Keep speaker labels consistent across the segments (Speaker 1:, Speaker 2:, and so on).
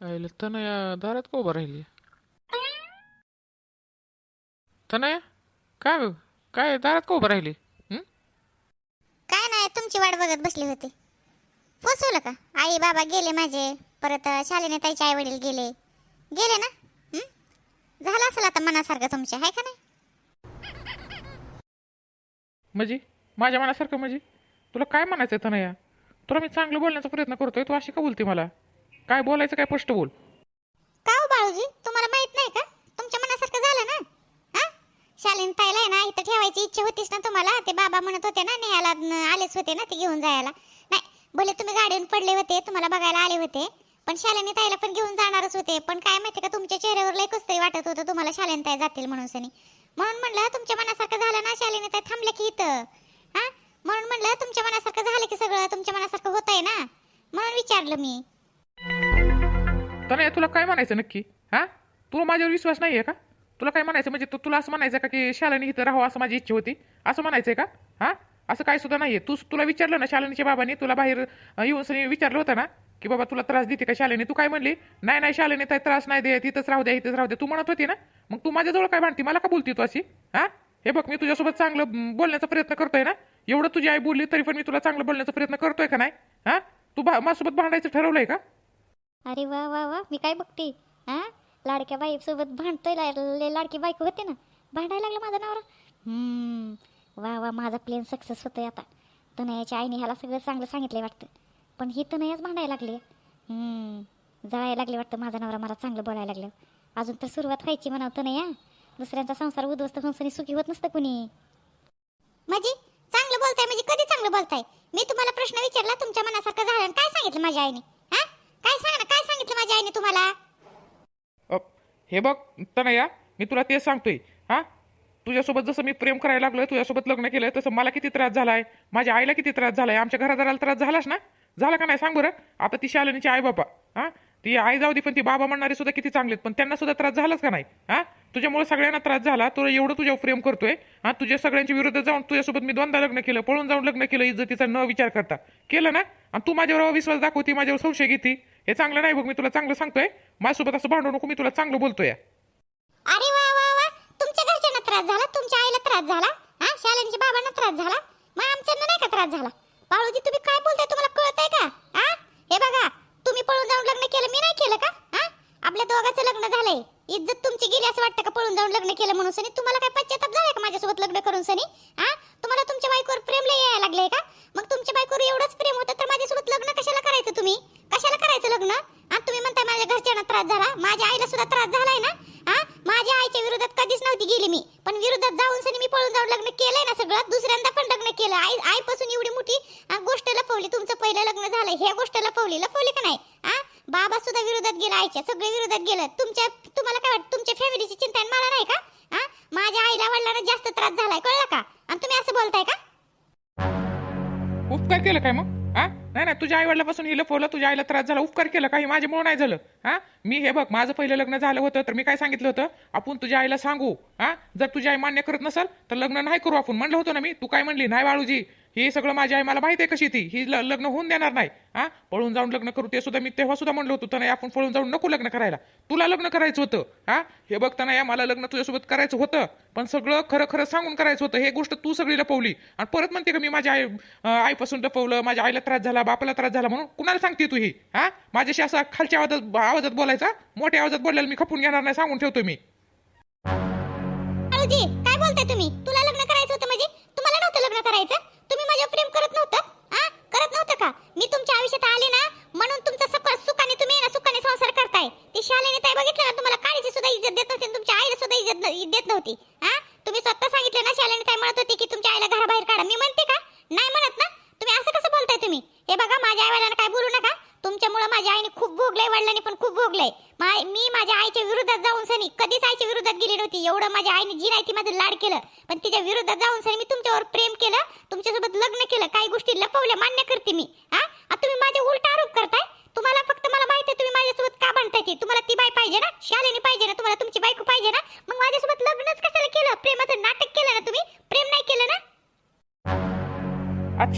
Speaker 1: आईला तनया दारात का उभा राहिली तनया काय ग? काय दारात का उभा राहिली हं?
Speaker 2: काय नाही तुमची वाट बघत बसली होती. पोचवलं का? आई बाबा गेले माझे. परत शालेने ताईचे आई वडील गेले. गेले ना? हं? झालं असेल आता मनासारखं तुमच्या आहे का नाही?
Speaker 1: म्हणजे माझ्या मनासारखं म्हणजे तुला काय म्हणायचं आहे तनया तुला मी चांगलं बोलण्याचा प्रयत्न करतोय तू अशी का बोलते मला? काय बोलायचं काय स्पष्ट बोल.
Speaker 2: का हो बाळूजी? तुम्हाला माहीत नाही का? तुमच्या मनासारखं झालं ना? हा? शालीन ताईला आहे ना इथं ठेवायची इच्छा होतीच ना तुम्हाला. ते बाबा म्हणत होते ना न्यायला न- आलेच होते ना ते घेऊन जायला. नाही भले तुम्ही गाडीवर पडले होते तुम्हाला बघायला आले होते. पण शालिनी ताईला पण घेऊन जाणारच होते. पण काय माहिती का तुमच्या चेहऱ्यावर लय कसं तरी वाटत होतं तुम्हाला शालिनी ताई जातील म्हणून सनी. म्हणून म्हणलं तुमच्या मनासारखं झालं ना शालिनी ताई थांबलं की इथं. हा? म्हणून म्हणलं तुमच्या मनासारखं झालं की सगळं तुमच्या मनासारखं होतंय ना? म्हणून विचारलं मी.
Speaker 1: तनया तुला काय म्हणायचं नक्की? हा? तुला माझ्यावर विश्वास नाही आहे का? तुला काय म्हणायचं? म्हणजे तू तुला असं म्हणायचं का की शालिनी इथं राहावं असं माझी इच्छा होती? असं म्हणायचंय का? हा? असं काय सुद्धा नाहीये. तू तुला विचारलं ना शालिनीच्या बाबांनी? तुला बाहेर येऊन सनी विचारलं होतं ना? की बाबा तुला त्रास देते का शालिनी? तू काय म्हणली? नाही नाही शालिनी ताई त्रास नाही देत. इथंच राहू द्या इथंच राहू द्या. तू म्हणत होती ना? मग तू माझ्याजवळ काय भांडती? मला का बोलती तू अशी? हा? हे बघ मी तुझ्यासोबत चांगलं बोलण्याचा प्रयत्न करतोय ना? एवढं तुझी आई बोलली तरी पण मी तुला चांगलं बोलण्याचा प्रयत्न करतोय का नाही? हा? तू भा- माझ्यासोबत भांडायचं ठरवलंय का?
Speaker 3: अरे वा वा वा मी काय बघते? हा लाडक्या बाईसोबत भांडतोय ला- लाडकी बायको होते ना भांडायला लागलं माझा नवरा. वा वा माझा प्लेन सक्सेस होतोय आता. तनयाच्या आईने ह्याला सगळं चांगलं सांगितलंय वाटतं. पण ही तनयाच भांडायला लागली. जळायला लागले वाटतं माझा नवरा मला चांगलं बोलायला लागलं. अजून तर सुरुवात व्हायची म्हणावं तनया दुसऱ्यांचा संसार उद्ध्वस्त होऊन सुखी होत नसतं कुणी.
Speaker 2: म्हणजे चांगलं बोलताय म्हणजे कधी चांगलं बोलताय? मी तुम्हाला प्रश्न विचारला तुमच्या मनासारखं झालं आणि काय सांगितलं माझ्या आईने? मजा आहे ना तुम्हाला?
Speaker 1: हे बघ तनया मी तुला तेच सांगतोय. हा? तुझ्यासोबत जसं मी प्रेम करायला लागलोय तुझ्यासोबत लग्न केलंय तसं मला किती त्रास झालाय? माझ्या आईला किती त्रास झालाय? आमच्या घरादाराला त्रास झालाच ना? झालं का नाही सांग बरं? आता ती शालिनीची आई बाबा हा? ती आई जाऊ दे पण ती बाबा म्हणणारे सुद्धा किती चांगले आहेत. पण त्यांना सुद्धा त्रास झालाच का नाही? हा? तुझ्यामुळे सगळ्यांना त्रास झाला तुला एवढं तुझ्यावर प्रेम करतोय हा? तुझ्या सगळ्यांच्या विरुद्ध जाऊन तुझ्यासोबत मी दोनदा लग्न केलं पळून जाऊन लग्न केलं इज्जतीचा न विचार करता. केलं ना? आणि तू माझ्यावर अविश्वास दाखवती माझ्यावर संशय घेती. हे चांगलं नाही बघ मी तुला चांगलं सांगतोय. माझ्यासोबत असं भांडू नको मी तुला चांगलं बोलतोय.
Speaker 2: अरे वा वा वा. तुमच्या घरच्यांना त्रास झाला? तुमच्या आईला त्रास झाला? हा? शालेंच्या बाबांना त्रास झाला? मग आमच्यांना नाही का त्रास झाला? बाळूजी तुम्ही काय बोलताय? तुम्हाला हे बघा तुम्ही पळून जाऊन लग्न केलं मी नाही केलं का? हा? आपल्या दोघांचं लग्न झालंय. इज्जत तुमची गेली असं वाटतं का पळून जाऊन लग्न केलं म्हणून सनी? तुम्हाला काय पश्चाताप झालाय का माझ्यासोबत लग्न करून सनी? हा? तुम्हाला तुमच्या बायकोवर प्रेम लय यायला लागलंय का? मग तुमच्या बायकोवर एवढंच प्रेम होतं तर माझ्यासोबत लग्न कशाला करायचं तुम्ही? कशाला करायचं लग्न? आणि तुम्ही म्हणताय माझ्या घरच्यांना त्रास झाला. माझ्या आईला सुद्धा त्रास झालाय ना? हा? माझ्या आईच्या विरोधात कधीच नव्हती गेली मी. पण विरोधात जाऊन सनी मी पळून जाऊन लग्न केलंय ना सगळं. दुसऱ्यांदा पण लग्न केलं. आई आईपासून एवढी मोठी गोष्ट लपवली. तुमचं पहिलं लग्न झालंय हे गोष्ट लपवली. लपवली का नाही? हा? बाबा सुद्धा विरोधात गेला. आईच्या सगळे विरोधात गेलं. तुमच्या तुम्हाला काय वाटतं? तुमच्या फॅमिलीची चिंता मला नाही का? हा? माझ्या आईला वडिलांना जास्त त्रास झालाय कळलं का? आणि तुम्ही असं बोलताय का?
Speaker 1: उपकार केलं काय मग? हा? नाही नाही तुझ्या आई वडिलापासून ही लपवलं तुझ्या आईला त्रास झाला उपकार केलं काही? माझ्यामुळे नाही झालं. हा? मी हे बघ माझं पहिलं लग्न झालं होतं तर मी काय सांगितलं होतं? आपण तुझ्या आईला सांगू. हा? जर तुझी आई मान्य करत नसेल तर लग्न नाही करू आपण. म्हणलं होतं ना मी तू काय म्हणली? नाही बाळूजी हे सगळं माझी आई मला माहिती आहे कशी ती. ही लग्न होऊन देणार नाही. हा? पळून जाऊन लग्न करू. ते सुद्धा मी तेव्हा सुद्धा म्हणलं होतं तर नाही आपण पळून जाऊन नको लग्न करायला. तुला लग्न करायचं होतं. हा? हे बघताना या मला लग्न तुझ्यासोबत करायचं होतं. पण सगळं खरं खरं सांगून करायचं होतं. हे गोष्ट तू सगळी लपवली. आणि परत म्हणते का मी माझ्या आई आईपासून लपवलं. माझ्या आईला त्रास झाला बापाला त्रास झाला म्हणून कुणाला सांगते तू ही? हा? माझ्याशी असा खालच्या आवाजात आवाजात बोलायचा. मोठ्या आवाजात बोलायला मी खपून घेणार नाही सांगून ठेवतो मी.
Speaker 2: काय बोलताय तुम्ही? तुला लग्न करायचं होतं म्हणजे? तुम्हाला नव्हतं लग्न करायचं? तुम्ही माझ्या प्रेम करत नव्हतं हा करत नव्हतं का मी तुमच्या आयुष्यात आले ना म्हणून तुमचा सक सुखाने तुम्ही आहे ना सुखाने संसार करताय ती शालेने ताई बघितलं ना तुम्हाला काळीची सुद्धा इज्जत देत नव्हती आणि तुमच्या आईला सुद्धा इज्जत न- देत नव्हती हा तुम्ही स्वतः सांगितलं ना शालेने ताई म्हणत होती की तुमच्या आईला घराबाहेर काढा मी म्हणते का नाही म्हणत ना तुम्ही असं कसं बोलताय तुम्ही हे बघा माझ्या आईला काय बोलू नका तुमच्यामुळे माझ्या आईने खूप भोगलंय वडिलांनी पण खूप भोगलंय मा- मी माझ्या आईच्या विरोधात जाऊन सनी कधीच आईच्या विरोधात गेली नव्हती एवढं माझ्या आईने जी नाही ती माझं लाड केलं पण तिच्या विरोधात जाऊन सनी मी तुमच्यावर प्रेम केलं तुमच्यासोबत लग्न केलं काही गोष्टी लपवल्या मान्य करते मी हा आता तुम्ही माझे उलट आरोप करताय तुम्हाला फक्त मला माहिती आहे तुम्ही माझ्यासोबत का म्हणताय ते तुम्हाला ती बाई पाहिजे ना शालेनी पाहिजे ना तुम्हाला तुमची बायको पाहिजे ना मग माझ्यासोबत लग्नच कशाला केलं प्रेमाचं नाटक केलं ना तुम्ही प्रेम नाही केलं ना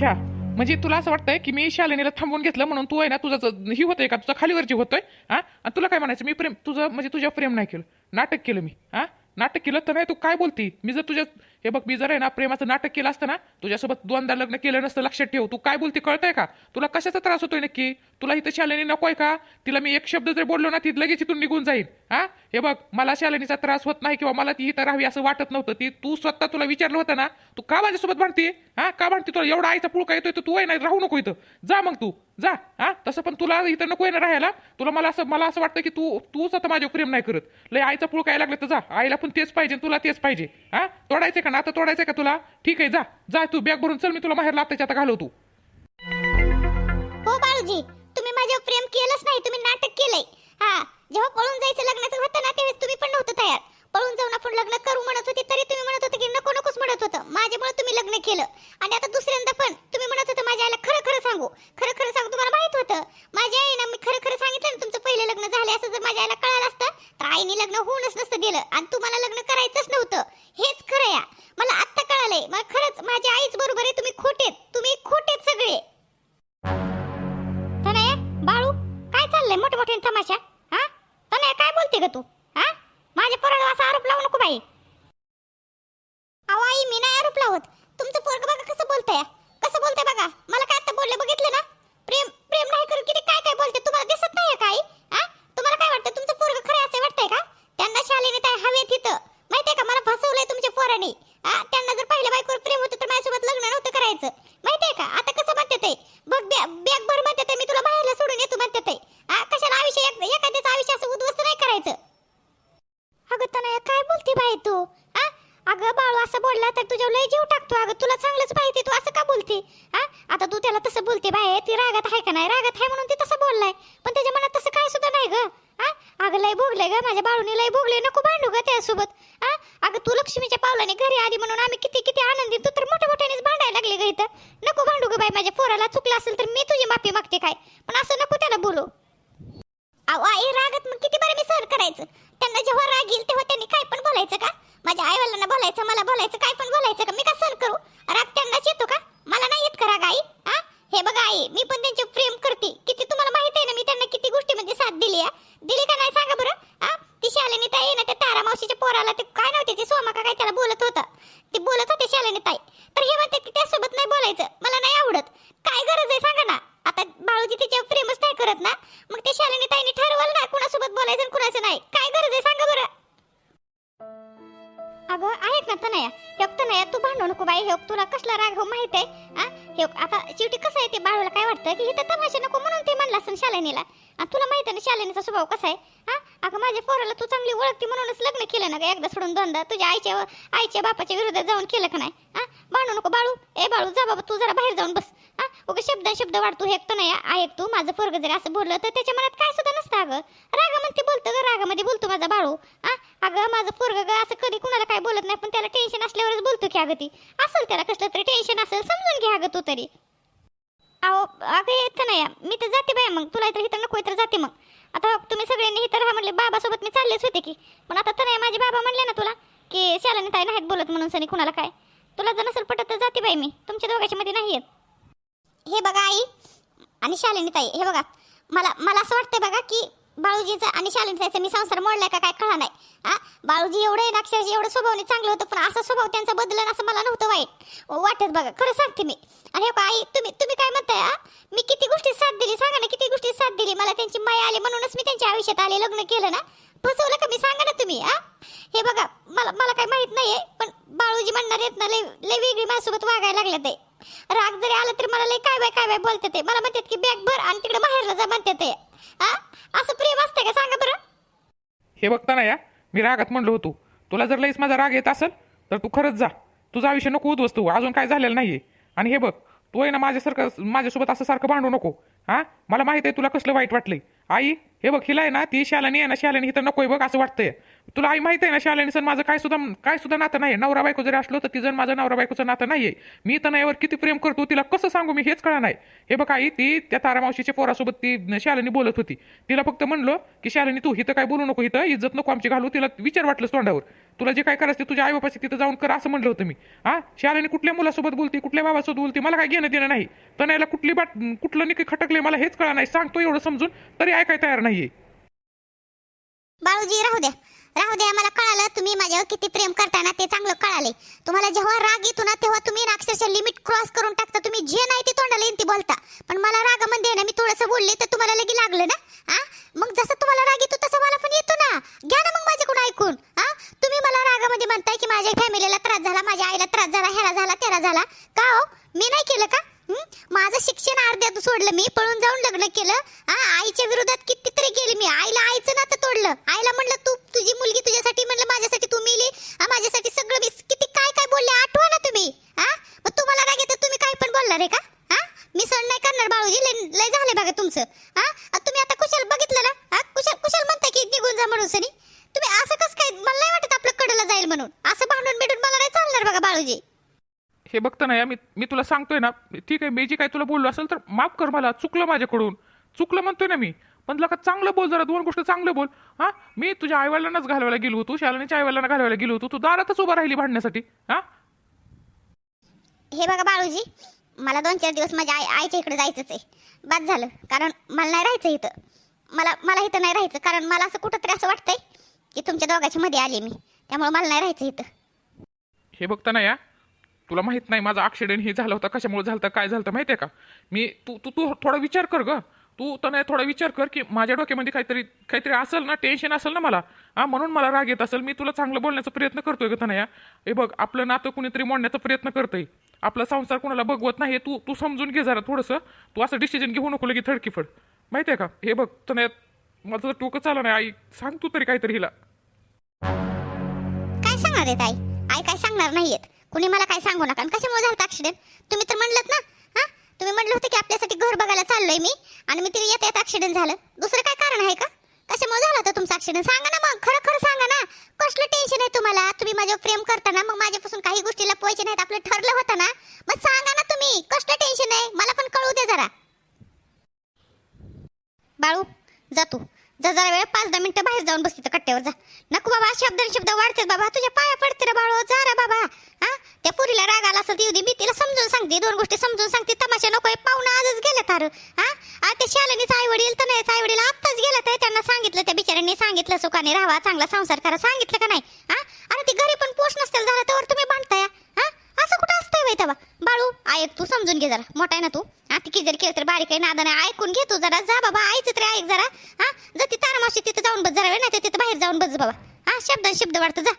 Speaker 1: अच्छा. म्हणजे तुला असं वाटतंय की मी शालिनीला थांबवून घेतलं म्हणून तू आहे ना तुझं ज- ही होतंय का? तुझा खालीवरची होतोय? हा? आणि तुला काय म्हणायचं? मी प्रेम तुझं म्हणजे तुझ्या प्रेम नाही केलं. नाटक केलं मी. हा? नाटक केलं तर नाही तू काय बोलती? मी जर तुझ्या हे बघ मी जर आहे ना प्रेमाचं नाटक केलं असतं ना तुझ्यासोबत दोनदा लग्न केलं नसतं लक्षात ठेव. तू काय बोलते कळतंय का? तुला कशाचा त्रास होतोय नक्की? तुला इथं शालिनी नकोय का? तिला मी एक शब्द जर बोललो ना ती लगेच इथून निघून जाईल. हा? हे बघ मला शालिनीचा त्रास होत नाही किंवा मला ती इथं राहावी असं वाटत नव्हतं. ती तू स्वतः तुला विचारलं होतं ना तू का माझ्यासोबत भांडते? हा? का भांडते? तुला एवढा आईचा पुळका येतोय तर तू आहे नाही राहू नको इथं. जा मग तू. जा. हा? तसं पण तुला इथं नको आहे ना राहायला. तुला मला असं मला असं वाटतं की तू तूच आता माझ्यावर प्रेम नाही करत. लय आईचा पुळका यायला लागलं तर जा. आईला पण तेच पाहिजे तुला तेच पाहिजे. हा? तोडायचं का? ना आता तोडायचंय का तुला? ठीक आहे जा. जा तू बॅग भरून चल मी तुला बाहेर लागताच्या आता घालवतो.
Speaker 2: हो बाळूजी तुम्ही माझ्यावर प्रेम केलंच नाही तुम्ही नाटक केलंय. हा जेव्हा पळून जायचं लग्न आहे. अहो आई मी नाही आरोप लावत तुमचं पोरग बघा कसं बोलतंय. कसं बोलतंय बघा मला काय आता बोलले बघितलं ना प्रेम प्रेम नाही करू किती काय काय बोलते तुम्हाला दिसत नाही काय हा तुम्हाला काय वाटतं तुमचं पोरग खरं असं वाटतंय का त्यांना शालेने काय हवेत इथं माहितीये का मला फसवलंय तुमच्या पोराने हा त्यांना जर पहिल्या बायकोवर प्रेम होतं तर माझ्यासोबत लग्न नव्हतं करायचं माहितीये का आता कसं म्हणते ते बघ बॅग भर म्हणते ते मी तुला बाहेरला सोडून येतो म्हणते ते हा कशाला आयुष्य एक- एखाद्याचं आयुष्य असं उद्ध्वस्त नाही करायचं
Speaker 3: अगं तनया आहे तू? अगं बाळू असं बोलला तर तुझ्या लय जीव टाकतो. अगं तुला चांगलंच माहिती तू असं का बोलते? हा आता तू त्याला तसं बोलते बाय ती रागात आहे का नाही? रागात आहे म्हणून ती तसं बोललाय. पण त्याच्या मनात तसं काय सुद्धा नाही ग. अगं लय भोगलंय ग. माझ्या बाळूने लय भोगले नको भांडू ग त्यासोबत. हा अगं तू लक्ष्मीच्या पावलाने घरी आली म्हणून आम्ही किती किती आनंदी. तू तर मोठ्या मोठ्यानेच भांडायला लागले ग इथं. नको भांडू ग बाई. माझ्या पोराला चुकलं असेल तर मी तुझी माफी मागते काय? पण असं नको त्याला बोलू.
Speaker 2: अहो आई रागात मग किती बरं मी सहन करायचं? त्यांना जेव्हा राग येईल तेव्हा त्यांनी काय पण बोलायचं का? माझ्या आईवडिलांना बोलायचं मला बोलायचं काय पण बोलायचं का? मी का सहन करू?
Speaker 3: भांडू नको बाई हे तुला कसला राग हो माहीत आहे हा आता शेवटी कसं आहे ते बाळूला काय वाटतं की इथं तमाशा नको म्हणून ते म्हणलं असं शालिनीला. आणि तुला माहीत आहे ना शालिनीचा स्वभाव कसा आहे? हा? अगं माझ्या पोराला तू चांगली ओळखती म्हणूनच लग्न केलं ना ग एकदा सोडून दोनदा. तुझ्या आईच्या आईच्या बापाच्या विरोधात जाऊन केलं का नाही? हा? भांडू नको बाळू. ए बाळू जा बाबा तू जरा बाहेर जाऊन बस. हा? उगा शब्द शब्द वाढतो हे तो नाही ऐक तू माझं पोरग जर असं बोललं तर त्याच्या मनात काय सुद्धा नसतं अगं. रागामध्ये बोलतं ग रागामध्ये बोलतो माझा बाळू. हा? अगं माझं पोरग ग असं कधी कुणाला काय बोलत नाही पण त्याला टेन्शन असल्यावरच बोलतो की अगं ती. असेल त्याला कसलं तरी टेन्शन असेल समजून घ्या अगं तू तरी. अहो अगं येत नाही. मी तर जाते बाय मग. तुला इथं इथं नको तर जाते मग. आता तुम्ही सगळ्यांनी इथं राहा म्हणले बाबासोबत मी चाललेच होते की. पण आता तर नाही माझे बाबा म्हणले ना तुला की शालाने ताई नाहीत बोलत म्हणून सनी कुणाला काय? तुला जर नसेल पटत तर जाते बाई मी. तुमच्या दोघांच्या मध्ये नाही येत.
Speaker 2: हे बघा आई आणि शालिनी ताई हे बघा. मला मला असं वाटतंय बघा की बाळूजीचं आणि शालिनीचं मी संसार मोडलाय का काय कळा नाही. हा? बाळूजी एवढे अक्षरशः एवढं स्वभावने चांगलं होतं पण असा स्वभाव त्यांचा बदलन असं मला नव्हतं वाईट. वाटत बघा खरं सांगते मी. आणि हे आई तुम्ही तुम्ही काय म्हणताय मी किती गोष्टी साथ दिली सांगा ना किती गोष्टी साथ दिली. मला त्यांची माया आली म्हणूनच मी त्यांच्या आयुष्यात आले लग्न केलं ना. फसवलं का मी? सांगा ना तुम्ही हा? हे बघा मला मला काय माहीत नाहीये पण बाळूजी म्हणणार येत ना लय लय वेगळी माझ्यासोबत वागायला लागले ते. राग जरी आला तरी मला लय काय बाय काय बाय बोलते ते. मला म्हणतात की बॅग भर आणि तिकडे बाहेरला जा म्हणते ते. हा? असं प्रेम असतं का? सांगा बरं.
Speaker 1: हे बघता ना या मी रागात म्हणलो होतो. तुला जर लईच माझा राग येत असेल तर तू खरंच जा. तुझा आयुष्य नको उद्वस्तू अजून काय झालेलं नाहीये. आणि हे बघ तू आहे ना माझ्यासारखं माझ्यासोबत असं सारखं भांडू नको. हा? मला माहीत आहे तुला कसलं वाईट वाटलंय. आई हे बघ हिला आहे ना ती शालानी आहे ना शालानी इथं नकोय बघ असं वाटतंय. तुला आई माहीत आहे ना शालानी सण माझं काय सुद्धा काय सुद्धा नातं नाही नवरा बायको जरी असलो तर तिचं माझं नवरा बायकोचं नातं नाहीये. मी तर यावर किती प्रेम करतो तिला कसं सांगू मी हेच कळा नाही. हे बघ आई ती त्या तारामावशीच्या पोरासोबत ती शालिनी बोलत होती. तिला फक्त म्हणलो की शालिनी तू हिथं काय बोलू नको इथं इज्जत नको आमची घालू तिला विचार वाटलंस तोंडावर. तुला जे काय करायचं ते तुझ्या आई तिथं जाऊन कर असं म्हणलं होतं मी. हा? शाळेने कुठल्या मुलासोबत बोलते कुठल्या बाबासोबत बोलते? मला काय घेणं देणं नाही. तनयाला कुठली बाट कुठलं निकी खटकले मला हेच कळा नाही. सांगतो एवढं समजून तरी ऐकाय तयार नाहीये.
Speaker 2: बाळूजी राहू द्या. राहू द्या मला कळालं तुम्ही माझ्यावर किती प्रेम करताना ते चांगलं कळाले तुम्हाला जेव्हा राग येतो ना तेव्हा तुम्ही ना अक्षरशः लिमिट क्रॉस करून टाकता. तुम्ही जे नाही ते तोंडाला येईन बोलता. पण मला रागामध्ये ना मी थोडंसं बोलले तर तुम्हाला लगे लागलं ना? हा मग जसं तुम्हाला राग येतो तसं मला पण येतो ना. घ्या ना मग माझ्याकडून ऐकून. हा तुम्ही मला रागामध्ये म्हणताय की माझ्या फॅमिलीला त्रास झाला माझ्या आईला त्रास झाला ह्याला झाला त्याला झाला. का हो? मी नाही केलं का? माझं शिक्षण अर्ध्यात सोडलं मी पळून जाऊन लग्न केलं. आईच्या विरोधात कितीतरी गेली मी. आईला आईचं नातं तोडलं. आईला म्हणलं तू तुझी मुलगी तुझ्यासाठी म्हणलं माझ्यासाठी तू मेली माझ्यासाठी सगळं मी किती काय काय बोलले आठवा ना तुम्ही. हा? मग तुम्हाला राग येतं तुम्ही काय पण बोलणार आहे का? हा? मी सण नाही करणार बाळूजी. लय लय झाले बघा तुमचं. हा? तुम्ही आता कुशाल बघितलं ना? हा? कुशाल कुशाल म्हणताय की निघून जा म्हणून सनी. तुम्ही असं कसं काय मला नाही वाटत आपलं कडला जाईल म्हणून. असं भांडून भेटून मला नाही चालणार बघा बाळूजी.
Speaker 1: हे बघतो ना या मी मी तुला सांगतोय ना ठीक आहे मी जे काय तुला बोललो असेल तर माफ कर मला चुकलं माझ्याकडून. चुकलं म्हणतोय ना मी. पण का चांगलं बोल जरा दोन गोष्ट चांगलं बोल. हा? मी तुझ्या आईवडिलांनाच घालवायला गेलो होतो शालिनीच्या आईवडिलांना घालवायला गेलो होतो. तू दारातच उभा राहिली भांडण्यासाठी. हा?
Speaker 2: हे बघा बाळूजी मला दोन चार दिवस माझ्या आई आईच्या इकडे जायचंच आहे. बाद झालं कारण मला नाही राहायचं इथं. मला मला इथं नाही राहायचं कारण मला असं कुठंतरी असं वाटतंय की तुमच्या दोघांच्या मध्ये आले मी. त्यामुळे मला नाही राहायचं इथं.
Speaker 1: हे बघता ना या तुला माहीत नाही माझा ॲक्सिडेंट हे झालं होतं कशामुळे झालं काय झालं होतं माहिती आहे का? मी तू तू तू थोडा विचार कर ग. तू तर नाही थोडा विचार कर की माझ्या डोक्यामध्ये काहीतरी काहीतरी असेल ना टेन्शन असेल ना मला. हा म्हणून मला राग येत असेल. मी तुला चांगलं बोलण्याचा प्रयत्न करतोय ग तनया. हे बघ आपलं नातं कुणीतरी मोडण्याचा प्रयत्न करतोय. आपला संसार कोणाला बघवत नाही तू तू समजून घे जरा थोडंसं. तू असं डिसिजन घेऊ नको लगे थडकीफड. माहिती आहे का? हे बघ तनया माझं तर टोकं चाललं नाही. आई सांग तू तरी काहीतरी हिला.
Speaker 2: काय सांगणार आहेत आई? आई काय सांगणार नाहीयेत. कुणी मला काय सांगू नका आणि कशामुळे झालं ऍक्सिडेंट तुम्ही तर म्हणलं ना तुम्ही म्हणलं होतं की आपल्यासाठी घर बघायला चाललोय मी आणि मी तिथे येत येत ऍक्सिडेंट झालं. दुसरं काय कारण आहे का? कशामुळे झालं होतं तुमचं ऍक्सिडेंट सांगा ना मग खरं खरं सांगा ना. कसलं टेन्शन आहे तुम्हाला? तुम्ही माझ्यावर प्रेम करताना मग माझ्यापासून काही गोष्टी लपवायच्या नाहीत. आपलं ठरलं होतं ना. मग सांगा ना तुम्ही कसलं टेन्शन आहे? मला पण कळू दे जरा. बाळू जा तू. जा जरा वेळ पाच दहा मिनिटं बाहेर जाऊन बस तर कट्ट्यावर जा. नको बाबा शब्द शब्द वाढतात बाबा. तुझ्या पाया पडते रे बाळू जा रे बाबा. हा? त्या पुरीला राग आला असेल ती उदी मी तिला समजून सांगते दोन गोष्टी समजून सांगते. तमाशा नको पाहुणा आजच गेले तार हा? आ ते शालिनीच आई वडील तर नाही आई वडील आत्ताच गेलं तर त्यांना सांगितलं त्या बिचाऱ्यांनी सांगितलं सुखाने राहा चांगला संसार करा. सांगितलं का नाही? हा? अरे ती घरी पण पोष नसतील झालं तर तुम्ही बांधताय. हा? असं कुठं असतंय बाई तेव्हा? बाळू ऐक तू समजून घे जरा. मोठा आहे ना तू? हा जर केलं तर बारीक आहे नादाने ऐकून घे तू जरा. जा बाबा आईचं तरी ऐक जरा. हा? जा ती तारा मावशी तिथं जाऊन बस जरा वेळ नाही तर तिथं बाहेर जाऊन बस बाबा. हा? शब्द शब्द वाढतो जा.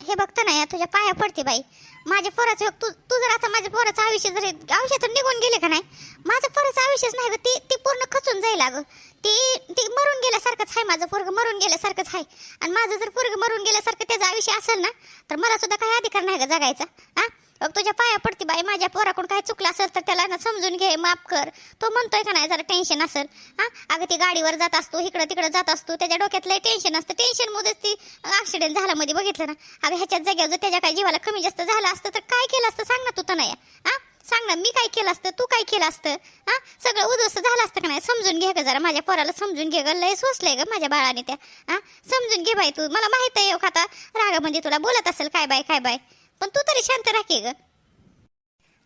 Speaker 2: हे बघतो ना या तुझ्या पाया पडते बाई. माझ्या पोराचं तू तू जर आता माझ्या पोराचं आयुष्य जर आयुष्यातून निघून गेले का नाही? माझं पोराचं आयुष्यच नाही गं. ती ती पूर्ण खचून जाईल अगं. ती ती मरून गेल्यासारखंच आहे माझं पोरग मरून गेल्यासारखंच आहे आणि माझं जर पोरग मरून गेल्यासारखं त्याचं आयुष्य असेल ना तर मला सुद्धा काही अधिकार नाही का जगायचा. हा? बघ तुझ्या पाया पडती बाई. माझ्या पोराकडून काय चुकलं असेल तर त्याला ना समजून घे माफ कर. तो म्हणतोय का नाही जरा टेन्शन असेल. हा? अगं ती गाडीवर जात असतो इकडं तिकडं जात असतो. त्याच्या डोक्यात टेन्शन असतं. टेन्शन मध्येच ती ऍक्सिडेंट झाला मध्ये बघितलं ना. अगं ह्याच्यात जाग्यावर जर त्याच्या काय जीवाला कमी जास्त झालं असतं तर काय केलं असतं? सांग ना तू तर नाही हा? सांग ना मी काय केलं असतं? तू काय केलं असतं? हा? सगळं उद्ध्वस्त झालं असतं का नाही? समजून घे ग जरा. माझ्या पोराला समजून घे ग. लय सोसलंय ग माझ्या बाळाने त्या. हा? समजून घे बाई तू. मला माहीत आहे हो, आता रागामध्ये तुला बोलत असेल? काय बाय काय बाय पण तू तरी शांत राखे ग.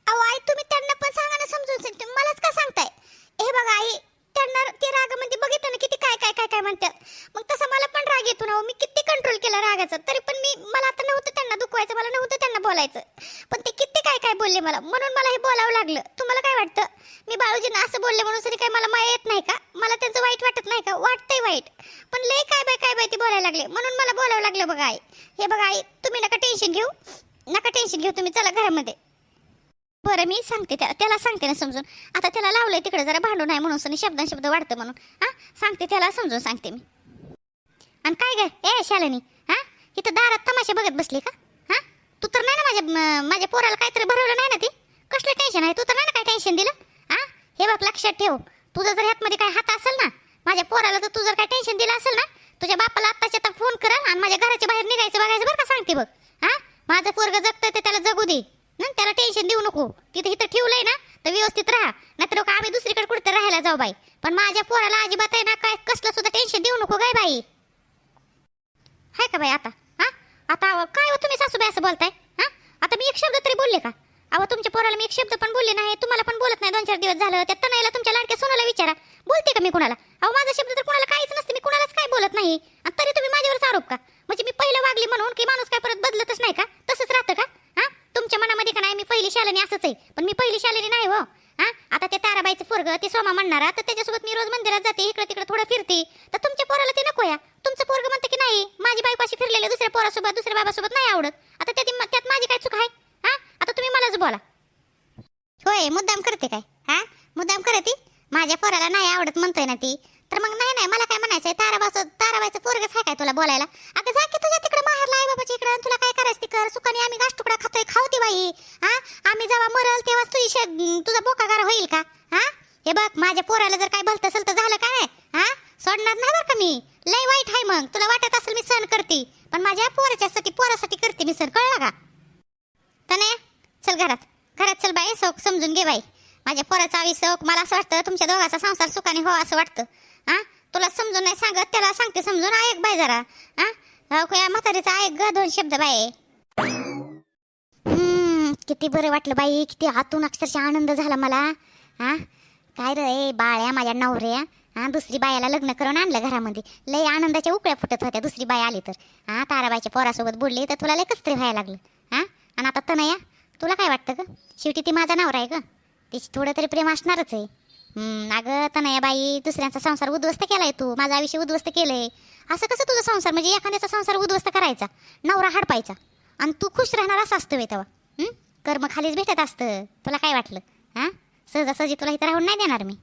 Speaker 2: अहो आई तुम्ही त्यांना पण सांगा ना समजून सांगते मलाच का सांगताय? हे बघा आई त्यांना ते रागामध्ये म्हणजे बघितलं ना किती काय काय काय काय म्हणतात मग तसं मला पण राग येतो ना हो. मी किती कंट्रोल केला रागाचा. तरी पण मी मला आता नव्हतं त्यांना दुखवायचं मला नव्हतं त्यांना बोलायचं. पण ते किती काय काय बोलले मला. म्हणून मला हे बोलावं लागलं. तुम्हाला काय वाटतं? मी बाळूजींना असं बोलले म्हणून तरी काय मला माया येत नाही का? मला त्यांचं वाईट वाटत नाही का? वाटतंय वाईट. पण लय काय बाय काय बाय ते बोलायला लागले. म्हणून मला बोलावं लागलं बघा आई. हे बघा आई तुम्ही नका टेन्शन घेऊ. नका टेन्शन घेऊ तुम्ही चला घरामध्ये. बरं मी सांगते त्याला त्याला सांगते ना समजून. आता त्याला लावलंय तिकडे जरा भांडू नाही म्हणून सनी शब्द शब्द वाढतं म्हणून. हां? सांगते त्याला समजून सांगते मी. आणि काय गं? ए शालिनी. हां? इथं दारात तमाशा बघत बसली का? हां? तू तर नाही ना माझ्या माझ्या पोराला काहीतरी भरवलं नाही ना ती? कसलं टेन्शन आहे? तू तर नाही ना काय टेन्शन दिलं? हां? हे बघ लक्षात ठेव. तुझं जर ह्यातमध्ये काय हात असेल ना माझ्या पोराला तर तू जर काय टेन्शन दिलं असेल ना तुझ्या बापाला आत्ताच्या आता फोन करा आणि माझ्या घराच्या बाहेर निघायचं बघायचं बरं का सांगते बघ. माझं पोरग जगतंय ते त्याला जगू दे. ना त्याला टेन्शन देऊ नको. तिथे इथं ठेवलंय ना तर व्यवस्थित राहा. नाहीतर का आम्ही दुसरीकडे कुठे राहायला जाऊ बाई. पण माझ्या पोराला अजिबात आहे ना काय कसलं सुद्धा टेन्शन देऊ नको काय बाई. हाय का बाई आता? हा? आता अहो, काय हो तुम्ही सासूबाई असं बोलताय? हा? आता मी एक शब्द तरी बोलले का? अहो तुमच्या पोराला मी एक शब्द पण बोलले नाही. तुम्हाला पण बोलत नाही. दोन चार दिवस झालं. त्या तनाईला तुमच्या लाडक्या सोनाला विचारा. बोलते का मी कुणाला? अहो माझा शब्द तर कुणाला काहीच नसते. मी कुणालाच काय बोलत नाही. आणि तरी तुम्ही माझ्यावरच आरोप का? म्हणजे मी पहिलं वागली म्हणून की माणूस काय परत बदलतच नाही का? तसंच राहतं का? हा? तुमच्या मनामध्ये का नाही? मी पहिली शालेने असंच आहे. पण मी पहिली शालेने नाही हो. हा? आता ते ताराबाईचं पोरग ते सोमा म्हणणारा तर त्याच्यासोबत मी रोज मंदिरात जाते. इकडे तिकडे थोडं फिरते. तर तुमच्या पोराला ते नको या. तुमचं पोरग म्हणतं की नाही माझी बायकोशी फिरलेले दुसऱ्या पोरासोबत दुसऱ्या बाबासोबत नाही आवडत. आता त्यात त्यात माझी काय चूक आहे? तर तुम्ही मलाच बोला. होय मुद्दाम करते काय? हा? मुद्दाम करते माझ्या पोराला नाही आवडत म्हणतोय ना ती. तर मग नाही नाही मला काय म्हणायचंय? ताराबाचं ताराबाईचं पोरगच आहे काय तुला बोलायला? अगं जा की तुझ्या तिकडे माहेरला आई बाबाच्या इकडे तुला काय करायचं कर सुखाने आम्ही गास तुकडा खातोय खाऊ दे बाई. हा? आम्ही जेव्हा मरल तेव्हाच तुझी तुझा बोकागार होईल का? हा? हे बघ माझ्या पोराला जर काय भलत असेल तर झालं काय? हा? सोडणार नाही बरं का मी? लय वाईट आहे मग. तुला वाटत असेल मी सहन करते पण माझ्या पोराच्यासाठी पोरासाठी करते मी सर कळलं का? तने चल घरात. घरात चल बाई सौक समजून घे बाई. माझ्या पोराचा सौख मला असं वाटतं तुमच्या दोघाचा संसार सुखाने हो असं वाटतं. हा? तुला समजून नाही सांगत त्याला सांगते समजून. ऐक बाई जरा. हा? या म्हातारीचा ऐक ग दोन शब्द बाई. किती बरं वाटलं बाई किती हातून अक्षरशः आनंद झाला मला. हा? काय रे बाळ्या माझ्या नवऱ्या. हा? दुसरी बायाला लग्न करून आणलं घरामध्ये. लय आनंदाच्या उकळ्या फुटत होत्या दुसरी बाई आली तर. हा? ताराबाईच्या पोरासोबत बोलली तर तुला लय कसं तरी व्हायला लागलं. हा? आणि आता तनया तुला काय वाटतं ग? शेवटी ती माझा नवरा आहे ग. तिची थोडं तरी प्रेम असणारच आहे. अगं तनया बाई दुसऱ्यांचा संसार उद्ध्वस्त केलाय तू. माझा आयुष्य उद्ध्वस्त केलंय. असं कसं तुझा संसार? म्हणजे एखाद्याचा संसार उद्ध्वस्त करायचा. नवरा हडपायचा. आणि तू खुश राहणार असं असतं तेव्हा. कर्म खालीच भेटत असतं. तुला काय वाटलं? हां? सहजासहजी तुला इथं राहून नाही देणार मी.